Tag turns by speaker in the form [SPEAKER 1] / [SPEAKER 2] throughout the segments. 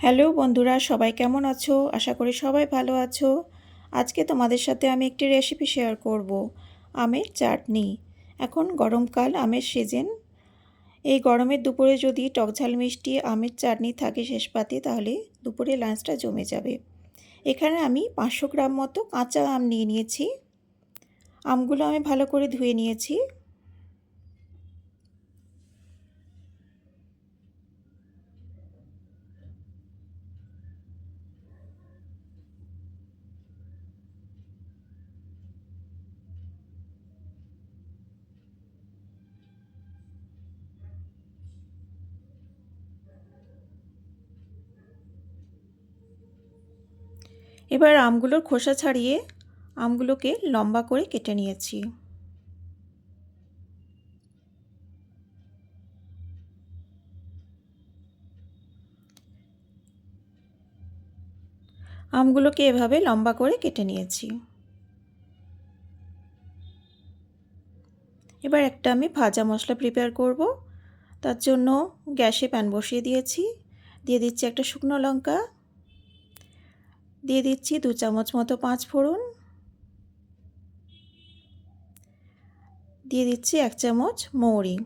[SPEAKER 1] Hello বন্ধুরা, সবাই কেমন আছো? আশা করি সবাই ভালো আছো। আজকে তোমাদের সাথে আমি একটি রেসিপি শেয়ার করব, আমের চাটনি। এখন গরমকাল, আমের সিজন এই গরমের দুপুরে যদি টকঝাল মিষ্টি, আমের চাটনি থাকে শেষ পাতে, তাহলে দুপুরে লাঞ্চটা জমে যাবে। এখানে আমি পাঁচশো গ্রাম মতো কাঁচা আম নিয়ে নিয়েছি। আমগুলো আমি ভালো করে ধুয়ে নিয়েছি। এবার আমগুলোর খোসা ছাড়িয়ে আমগুলোকে লম্বা করে কেটে নিয়েছি। আমগুলোকে এভাবে লম্বা করে কেটে নিয়েছি। এবার একটা আমি ভাজা মশলা প্রিপেয়ার করব। তার জন্য গ্যাসে প্যান বসিয়ে দিয়েছি। দিয়ে দিচ্ছি একটা শুকনো লঙ্কা। দিয়ে দিচ্ছি দু চামচ মতো পাঁচ ফোড়ন। দিয়ে দিচ্ছি এক চামচ মৌরি।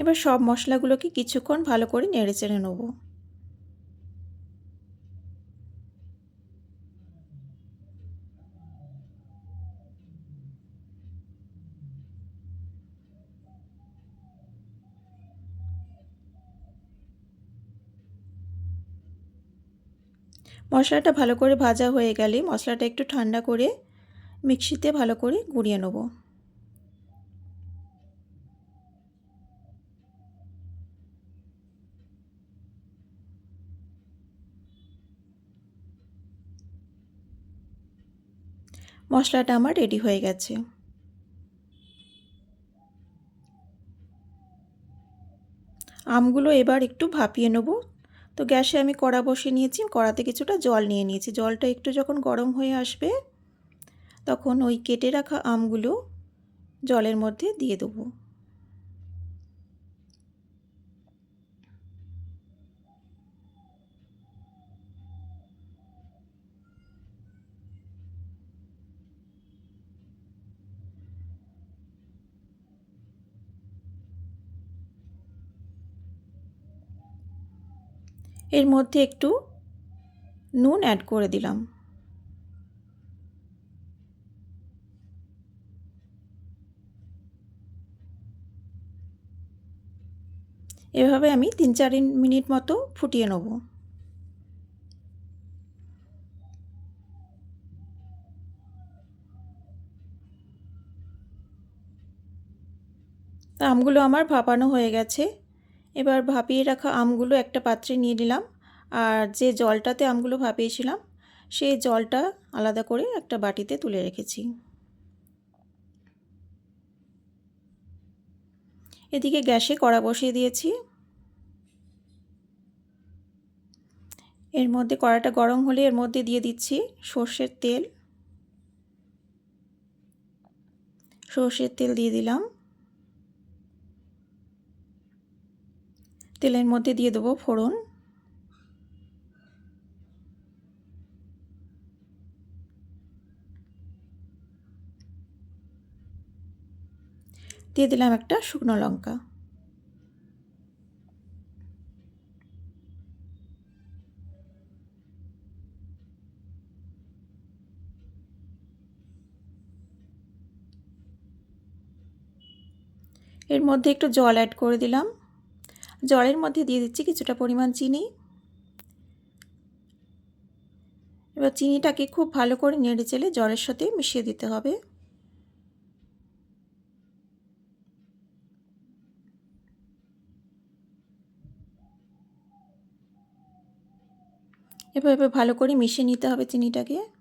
[SPEAKER 1] এবার সব মশলাগুলোকে কিছুক্ষণ ভালো করে নেড়ে চেড়ে নেব। মশলাটা ভালো করে ভাজা হয়ে গেলে মশলাটা একটু ঠান্ডা করে মিক্সিতে ভালো করে গুঁড়িয়ে নেব। মশলাটা আমার রেডি হয়ে গেছে। আমগুলো এবার একটু ভাপিয়ে নেব। তো গ্যাসে আমি কড়া বসিয়ে নিয়েছি কড়াতে কিছুটা জল নিয়ে নিয়েছি। জলটা একটু যখন গরম হয়ে আসবে, তখন ওই কেটে রাখা আমগুলো জলের মধ্যে দিয়ে দেবো। এর মধ্যে একটু নুন অ্যাড করে দিলাম। এভাবে আমি তিন চার মিনিট মতো ফুটিয়ে নেব। আমগুলো আমার ভাপানো হয়ে গেছে। এবার ভাপিয়ে রাখা আমগুলো একটা পাত্রে নিয়ে নিলাম। আর যে জলটাতে আমগুলো ভাপিয়েছিলাম, সেই জলটা আলাদা করে একটা বাটিতে তুলে রেখেছি। এদিকে গ্যাসে কড়া বসিয়ে দিয়েছি। এর মধ্যে কড়াটা গরম হলে এর মধ্যে দিয়ে দিচ্ছি সর্ষের তেল। সর্ষের তেল দিয়ে দিলাম। তেলের মধ্যে দিয়ে দেবো ফোড়ন। দিয়ে দিলাম একটা শুকনো লঙ্কা। এর মধ্যে একটু জল অ্যাড করে দিলাম। জলের মধ্যে দিয়ে দিচ্ছি কিছুটা পরিমাণ চিনি। এবার চিনিটাকে খুব ভালো করে নেড়ে চেলে জলের সাথে মিশিয়ে দিতে হবে। এবার ভালো করে মিশিয়ে নিতে হবে চিনিটাকে।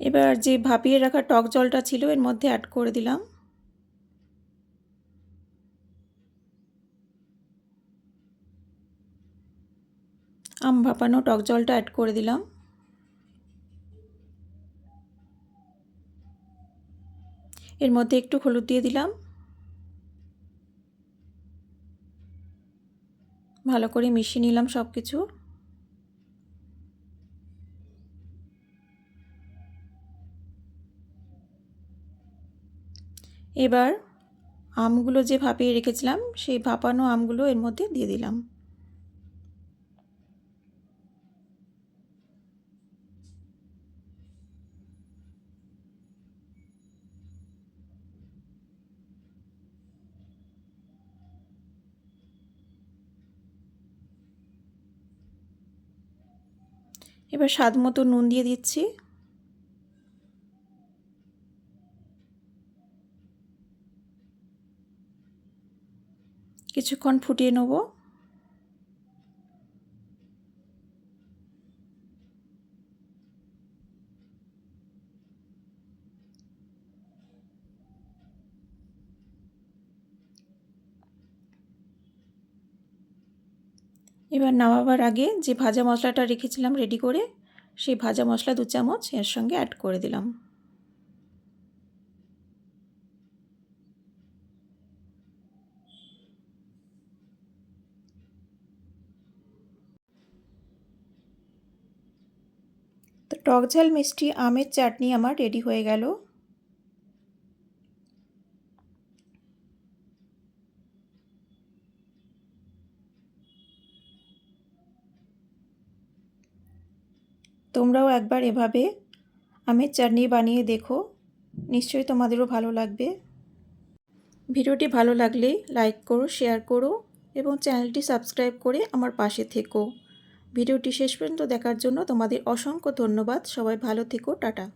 [SPEAKER 1] এবার যে ভাপিয়ে রাখা টক জলটা ছিল, এর মধ্যে অ্যাড করে দিলাম। আম ভাপানো টক জলটা অ্যাড করে দিলাম। এর মধ্যে একটু হলুদ দিয়ে দিলাম। ভালো করে মিশিয়ে নিলাম সব কিছু এবার আমগুলো যে ভাপিয়ে রেখেছিলাম, সেই ভাপানো আমগুলো এর মধ্যে দিয়ে দিলাম। এবার স্বাদ মতো নুন দিয়ে দিচ্ছি। কিছুক্ষণ ফুটিয়ে নেব। এবার নামাবার আগে যে ভাজা মশলাটা রেখেছিলাম রেডি করে, সেই ভাজা মশলা দু চামচ এর সঙ্গে অ্যাড করে দিলাম। তো টক ঝাল, মিষ্টি, আমের চাটনি আমার রেডি হয়ে গেল। তোমরাও একবার এভাবে আমের চাটনি বানিয়ে দেখো, নিশ্চয়ই তোমাদেরও ভালো লাগবে। ভিডিওটি ভালো লাগলে লাইক করো, শেয়ার করো এবং চ্যানেলটি সাবস্ক্রাইব করে আমার পাশে থেকো। ভিডিওটি শেষ পর্যন্ত দেখার জন্য তোমাদের অসংখ্য ধন্যবাদ। সবাই ভালো থেকো টাটা।